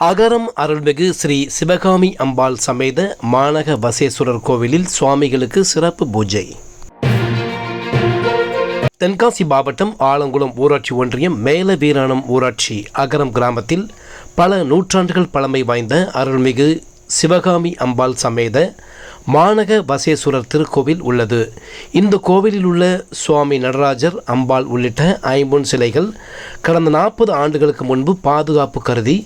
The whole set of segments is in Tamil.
அகரம் அருள்மிகு ஸ்ரீ சிவகாமி அம்பாள் சமேத மானக வசேஸ்வரர் கோவிலில் சுவாமிகளுக்கு சிறப்பு பூஜை. தென்காசி மாவட்டம் ஆலங்குளம் ஊராட்சி ஒன்றியம் மேல வீராணம் ஊராட்சி அகரம் கிராமத்தில் பல நூற்றாண்டுகள் பழமை வாய்ந்த அருள்மிகு சிவகாமி அம்பாள் சமேத மானக வசேஸ்வரர் திருக்கோவில் உள்ளது. இந்த கோவிலில் உள்ள சுவாமி நடராஜர் அம்பாள் உள்ளிட்ட ஐம்பொன் சிலைகள் கடந்த நாற்பது ஆண்டுகளுக்கு முன்பு பாதுகாப்பு கருதி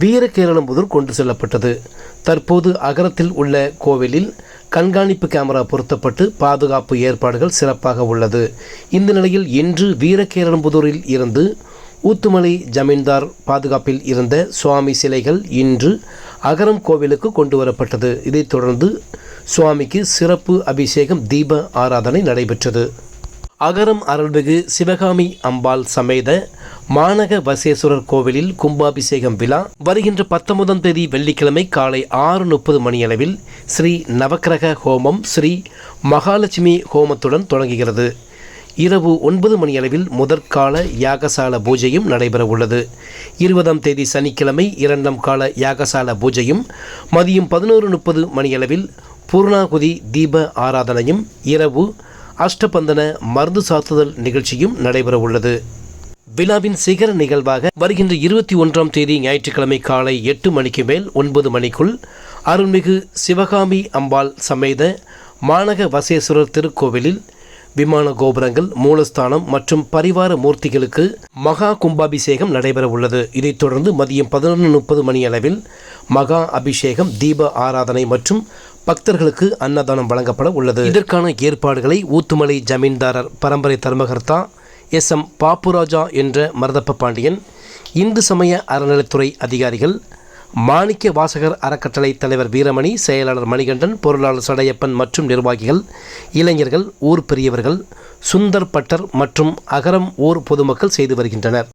வீரகேரளம்புதூர் கொண்டு செல்லப்பட்டது. தற்போது அகரத்தில் உள்ள கோவிலில் கண்காணிப்பு கேமரா பொருத்தப்பட்டு பாதுகாப்பு ஏற்பாடுகள் சிறப்பாக உள்ளது. இந்த நிலையில் இன்று வீரகேரளம்புதூரில் இருந்து ஊத்துமலை ஜமீன்தார் பாதுகாப்பில் இருந்த சுவாமி சிலைகள் இன்று அகரம் கோவிலுக்கு கொண்டு வரப்பட்டது. இதைத் தொடர்ந்து சுவாமிக்கு சிறப்பு அபிஷேகம் தீப ஆராதனை நடைபெற்றது. அகரம் அருள்மிகு சிவகாமி அம்பாள் சமேத மாநக வசேஸ்வரர் கோவிலில் கும்பாபிஷேகம் விழா வருகின்ற பத்தொன்பதாம் தேதி வெள்ளிக்கிழமை காலை ஆறு முப்பது மணியளவில் ஸ்ரீ நவக்கிரக ஹோமம் ஸ்ரீ மகாலட்சுமி ஹோமத்துடன் தொடங்குகிறது. இரவு ஒன்பது மணியளவில் முதற்கால யாகசால பூஜையும் நடைபெற உள்ளது. இருபதாம் தேதி சனிக்கிழமை இரண்டாம் கால யாகசால பூஜையும் மதியம் பதினோரு முப்பது மணியளவில் பூர்ணாகுதி தீப ஆராதனையும் இரவு அஷ்டபந்தன மருந்து சாத்துதல் நிகழ்ச்சியும் நடைபெற உள்ளது விழாவின் சிகர நிகழ்வாக வருகின்ற இருபத்தி ஒன்றாம் தேதி ஞாயிற்றுக்கிழமை காலை எட்டு மணிக்கு மேல் ஒன்பது மணிக்குள் அருள்மிகு சிவகாமி அம்பாள் சமேத மானக வசேஸ்வரர் திருக்கோவிலில் விமான கோபுரங்கள் மூலஸ்தானம் மற்றும் பரிவார மூர்த்திகளுக்கு மகா கும்பாபிஷேகம் நடைபெற உள்ளது இதைத் தொடர்ந்து மதியம் பதினொன்று முப்பது மணி அளவில் மகா அபிஷேகம் தீப ஆராதனை மற்றும் பக்தர்களுக்கு அன்னதானம் வழங்கப்பட உள்ளது. இதற்கான ஏற்பாடுகளை ஊத்துமலை ஜமீன்தாரர் பரம்பரை தர்மகர்த்தா எஸ் எம் பாப்புராஜா என்ற மருதப்ப பாண்டியன் இந்து சமய அறநிலைத்துறை அதிகாரிகள் மாணிக்க வாசகர் அறக்கட்டளை தலைவர் வீரமணி செயலாளர் மணிகண்டன் பொருளாளர் சடையப்பன் மற்றும் நிர்வாகிகள் இளைஞர்கள் ஊர் பெரியவர்கள் சுந்தர் பட்டர் மற்றும் அகரம் ஊர் பொதுமக்கள் செய்து வருகின்றனர்.